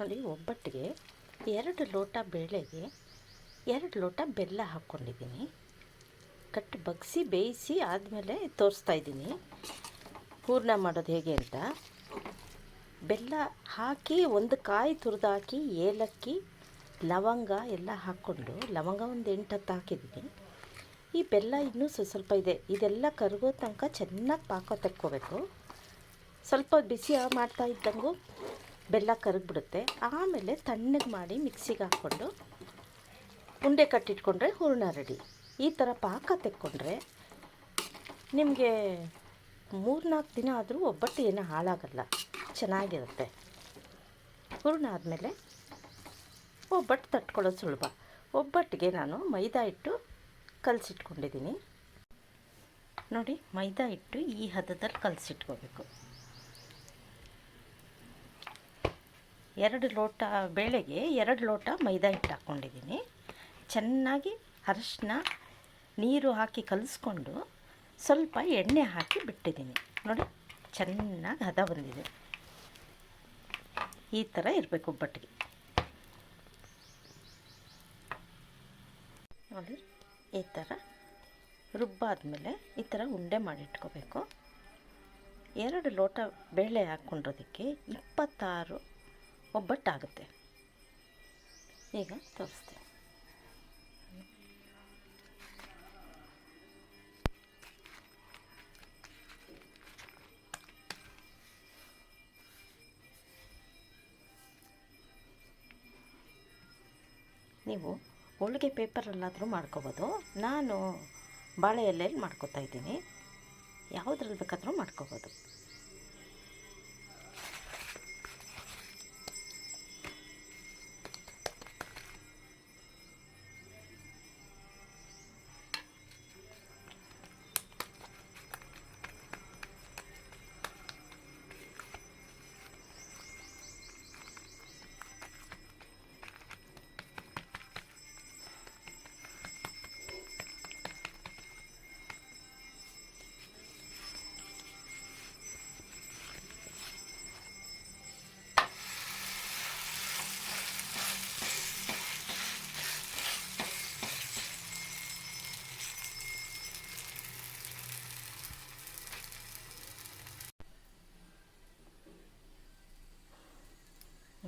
ನೋಡಿ, ಒಬ್ಬಟ್ಟಿಗೆ ಎರಡು ಲೋಟ ಬೇಳೆಗೆ ಎರಡು ಲೋಟ ಬೆಲ್ಲ ಹಾಕ್ಕೊಂಡಿದ್ದೀನಿ. ಕಟ್ಟು ಬಗ್ಸಿ, ಬೇಯಿಸಿ ಆದಮೇಲೆ ತೋರಿಸ್ತಾ ಇದ್ದೀನಿ. ಪೂರ್ಣ ಮಾಡೋದು ಹೇಗೆ ಅಂತ. ಬೆಲ್ಲ ಹಾಕಿ, ಒಂದು ಕಾಯಿ ತುರಿದು ಹಾಕಿ ಏಲಕ್ಕಿ, ಲವಂಗ ಎಲ್ಲ ಹಾಕ್ಕೊಂಡು, ಲವಂಗ ಒಂದು ಎಂಟು ಹತ್ತು ಹಾಕಿದ್ದೀನಿ. ಈ ಬೆಲ್ಲ ಇನ್ನೂ ಸ್ವಲ್ಪ ಸ್ವಲ್ಪ ಇದೆ. ಇದೆಲ್ಲ ಕರಗೋ ತನಕ ಚೆನ್ನಾಗಿ ಪಾಕ ತೆಕ್ಕೋಬೇಕು. ಸ್ವಲ್ಪ ಬಿಸಿ ಮಾಡ್ತಾ ಇದ್ದಂಗೂ ಬೆಲ್ಲ ಕರಗಿಬಿಡುತ್ತೆ ಆಮೇಲೆ ತಣ್ಣಗೆ ಮಾಡಿ ಮಿಕ್ಸಿಗೆ ಹಾಕ್ಕೊಂಡು ಉಂಡೆ ಕಟ್ಟಿಟ್ಕೊಂಡ್ರೆ ಹೂರ್ಣ ರೆಡಿ. ಈ ಥರ ಪಾಕ ತೆಕ್ಕೊಂಡ್ರೆ ನಿಮಗೆ ಮೂರ್ನಾಲ್ಕು ದಿನ ಆದರೂ ಒಬ್ಬಟ್ಟು ಏನೂ ಹಾಳಾಗಲ್ಲ. ಚೆನ್ನಾಗಿರುತ್ತೆ. ಹೂರ್ಣ ಆದಮೇಲೆ ಒಬ್ಬಟ್ಟು ತಟ್ಕೊಳ್ಳೋದು ಸುಲಭ. ಒಬ್ಬಟ್ಟಿಗೆ ನಾನು ಮೈದಾ ಹಿಟ್ಟು ಕಲಸಿಟ್ಕೊಂಡಿದ್ದೀನಿ. ನೋಡಿ, ಮೈದಾ ಹಿಟ್ಟು ಈ ಹದದಲ್ಲಿ ಕಲಸಿಟ್ಕೋಬೇಕು. ಎರಡು ಲೋಟ ಬೇಳೆಗೆ ಎರಡು ಲೋಟ ಮೈದಾ ಹಿಟ್ಟು ಹಾಕ್ಕೊಂಡಿದ್ದೀನಿ. ಚೆನ್ನಾಗಿ ಅರಶಿನ, ನೀರು ಹಾಕಿ ಕಲಿಸ್ಕೊಂಡು ಸ್ವಲ್ಪ ಎಣ್ಣೆ ಹಾಕಿ ಬಿಟ್ಟಿದ್ದೀನಿ. ನೋಡಿ, ಚೆನ್ನಾಗಿ ಹದ ಬಂದಿದೆ. ಈ ಥರ ಇರಬೇಕು ಒಬ್ಬಟ್ಟಿಗೆ. ನೋಡಿ, ಈ ಥರ ರುಬ್ಬಾದಮೇಲೆ ಈ ಥರ ಉಂಡೆ ಮಾಡಿಟ್ಕೋಬೇಕು. ಎರಡು ಲೋಟ ಬೇಳೆ ಹಾಕ್ಕೊಂಡಿರೋದಕ್ಕೆ ಇಪ್ಪತ್ತಾರು ಒಬ್ಬಟ್ಟಾಗುತ್ತೆ. ಈಗ ತೋರಿಸ್ತೀನಿ. ನೀವು ಹೋಳಿಗೆ ಪೇಪರಲ್ಲಾದರೂ ಮಾಡ್ಕೋಬೋದು. ನಾನು ಬಾಳೆ ಎಲೆಯಲ್ಲಿ ಮಾಡ್ಕೋತಾ ಇದ್ದೀನಿ. ಯಾವುದ್ರಲ್ಲಿ ಬೇಕಾದರೂ ಮಾಡ್ಕೋಬೋದು.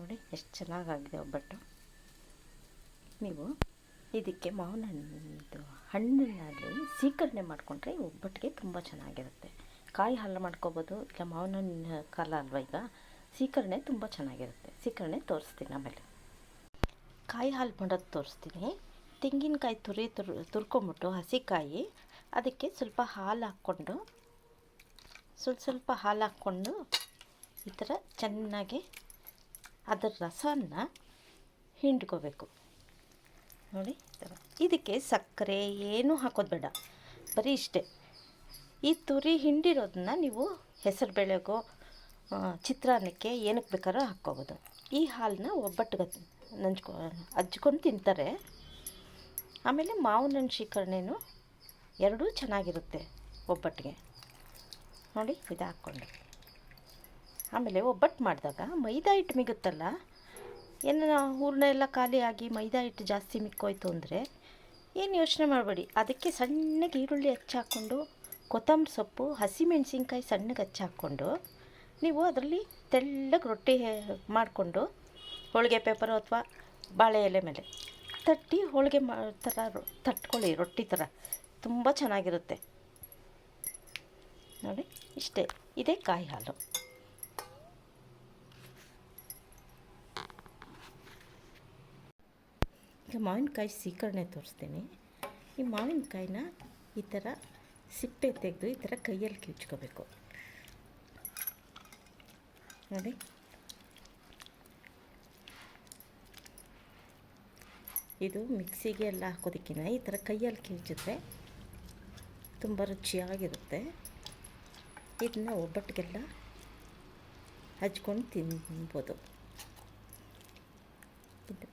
ನೋಡಿ ಎಷ್ಟು ಚೆನ್ನಾಗಾಗಿದೆ ಒಬ್ಬಟ್ಟು. ನೀವು ಇದಕ್ಕೆ ಮಾವಿನ ಹಣ್ಣು ಹಣ್ಣಿನಲ್ಲಿ ಸೀಕರಣೆ ಮಾಡಿಕೊಂಡ್ರೆ ಒಬ್ಬಟ್ಟಿಗೆ ತುಂಬ ಚೆನ್ನಾಗಿರುತ್ತೆ. ಕಾಯಿ ಹಾಲು ಮಾಡ್ಕೋಬೋದು, ಇಲ್ಲ ಮಾವಿನ ಹಣ್ಣಿನ ಕಾಲ ಅಲ್ವಾ ಈಗ ಸೀಕರಣೆ ತುಂಬ ಚೆನ್ನಾಗಿರುತ್ತೆ. ಸೀಕರಣೆ ತೋರಿಸ್ತೀನಿ ಆಮೇಲೆ. ಕಾಯಿ ಹಾಲು ಮಾಡೋದು ತೋರಿಸ್ತೀನಿ. ತೆಂಗಿನಕಾಯಿ ತುರಿ ತುರು, ತುರ್ಕೊಂಬಿಟ್ಟು ಹಸಿಕಾಯಿ, ಅದಕ್ಕೆ ಸ್ವಲ್ಪ ಹಾಲು ಹಾಕ್ಕೊಂಡು, ಸ್ವಲ್ಪ ಸ್ವಲ್ಪ ಹಾಲು ಹಾಕ್ಕೊಂಡು ಈ ಥರ ಚೆನ್ನಾಗಿ ಅದರ ರಸವನ್ನು ಹಿಂಡ್ಕೋಬೇಕು. ನೋಡಿ ಇದಕ್ಕೆ ಸಕ್ಕರೆ ಏನೂ ಹಾಕೋದು ಬೇಡ. ಬರೀ ಇಷ್ಟೇ. ಈ ತುರಿ ಹಿಂಡಿರೋದನ್ನ ನೀವು ಹೆಸರು ಬೇಳೆಗೋ ಚಿತ್ರಾನ್ನಕ್ಕೆ ಏನಕ್ಕೆ ಬೇಕಾದ್ರೂ ಹಾಕ್ಕೋಬೋದು. ಈ ಹಾಲನ್ನ ಒಬ್ಬಟ್ಟಿಗೆ ನಂಚ್ಕೊ ಹಚ್ಕೊಂಡು ತಿಂತಾರೆ. ಆಮೇಲೆ ಮಾವಿನ ಹಣ್ಣು ಶೀಕರಣೆನೂ ಎರಡೂ ಚೆನ್ನಾಗಿರುತ್ತೆ ಒಬ್ಬಟ್ಟಿಗೆ. ನೋಡಿ, ಇದು ಹಾಕ್ಕೊಂಡು. ಆಮೇಲೆ ಒಬ್ಬಟ್ಟು ಮಾಡಿದಾಗ ಮೈದಾ ಹಿಟ್ಟು ಮಿಗುತ್ತಲ್ಲ ಏನು ಹೂರ್ಣ ಎಲ್ಲ ಖಾಲಿಯಾಗಿ ಮೈದಾ ಹಿಟ್ಟು ಜಾಸ್ತಿ ಮಿಕ್ಕೋಯ್ತು ಅಂದರೆ ಏನು ಯೋಚನೆ ಮಾಡಬೇಡಿ. ಅದಕ್ಕೆ ಸಣ್ಣಗೆ ಈರುಳ್ಳಿ ಹಚ್ಚಾಕ್ಕೊಂಡು ಕೊತ್ತಂಬರಿ ಸೊಪ್ಪು, ಹಸಿಮೆಣಸಿನ್ಕಾಯಿ ಸಣ್ಣಗೆ ಹಚ್ಚಾಕ್ಕೊಂಡು ನೀವು ಅದರಲ್ಲಿ ತೆಳ್ಳಗೆ ರೊಟ್ಟಿ ಮಾಡಿಕೊಂಡು ಹೋಳಿಗೆ ಪೇಪರು ಅಥವಾ ಬಾಳೆ ಎಲೆ ಮೇಲೆ ತಟ್ಟಿ ಹೋಳಿಗೆ ಮಾ, ಥರ ತಟ್ಕೊಳ್ಳಿ, ರೊಟ್ಟಿ ಥರ. ತುಂಬ ಚೆನ್ನಾಗಿರುತ್ತೆ. ನೋಡಿ, ಇಷ್ಟೇ. ಇದೇ ಕಾಯಿ ಹಾಲು ಈಗ ಮಾವಿನಕಾಯಿ ಸೀಕರಣೆ ತೋರಿಸ್ತೀನಿ. ಈ ಮಾವಿನಕಾಯಿನ ಈ ಥರ ಸಿಪ್ಪೆ ತೆಗೆದು ಈ ಥರ ಕೈಯಲ್ಲಿ ಕಿಚ್ಕೋಬೇಕು ನೋಡಿ. ಇದು ಮಿಕ್ಸಿಗೆ ಎಲ್ಲ ಹಾಕೋದಕ್ಕಿಂತ ಈ ಥರ ಕೈಯಲ್ಲಿ ಕಿಂಚಿದ್ರೆ ತುಂಬ ರುಚಿಯಾಗಿರುತ್ತೆ. ಇದನ್ನ ಒಬ್ಬಟ್ಟಿಗೆಲ್ಲ ಹಚ್ಕೊಂಡು ತಿನ್ಬೋದು ಇದು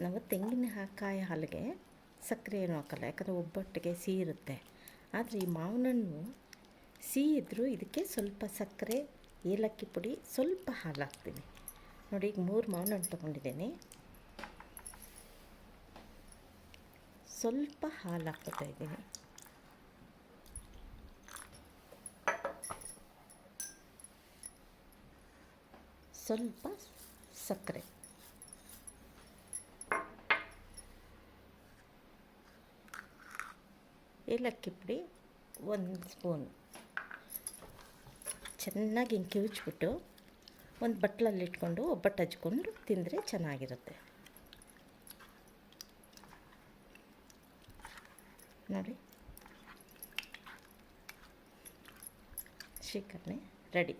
ನಾವು ತೆಂಗಿನ ಹಾ- ಕಾಯಿ ಹಾಲಿಗೆ ಸಕ್ಕರೆ ಏನು ಹಾಕಲ್ಲ, ಯಾಕಂದರೆ ಒಬ್ಬಟ್ಟಿಗೆ ಸಿಹಿ ಇರುತ್ತೆ ಆದರೆ ಈ ಮಾವಿನ ಹಣ್ಣು ಸಿಹಿ ಇದ್ದರೂ ಇದಕ್ಕೆ ಸ್ವಲ್ಪ ಸಕ್ಕರೆ, ಏಲಕ್ಕಿ ಪುಡಿ, ಸ್ವಲ್ಪ ಹಾಲು ಹಾಕ್ತೀನಿ. ನೋಡಿ, ಈಗ ಮೂರು ಮಾವಿನ ಹಣ್ಣು ತೊಗೊಂಡಿದ್ದೀನಿ. ಸ್ವಲ್ಪ ಹಾಲು ಹಾಕ್ಕೊತಾ ಇದ್ದೀನಿ. ಸ್ವಲ್ಪ ಸಕ್ಕರೆ. ಏಲಕ್ಕಿ ಪುಡಿ ಒಂದು ಸ್ಪೂನ್. ಚೆನ್ನಾಗಿ ಹಿಂಗೆ ಕಿವುಚ್ಬಿಟ್ಟು ಒಂದು ಬಟ್ಲಲ್ಲಿ ಇಟ್ಕೊಂಡು ಒಬ್ಬಟ್ಟು ಹಚ್ಕೊಂಡು ತಿಂದರೆ ಚೆನ್ನಾಗಿರುತ್ತೆ. ನೋಡಿ. ಶೀಕರಣೆ ರೆಡಿ.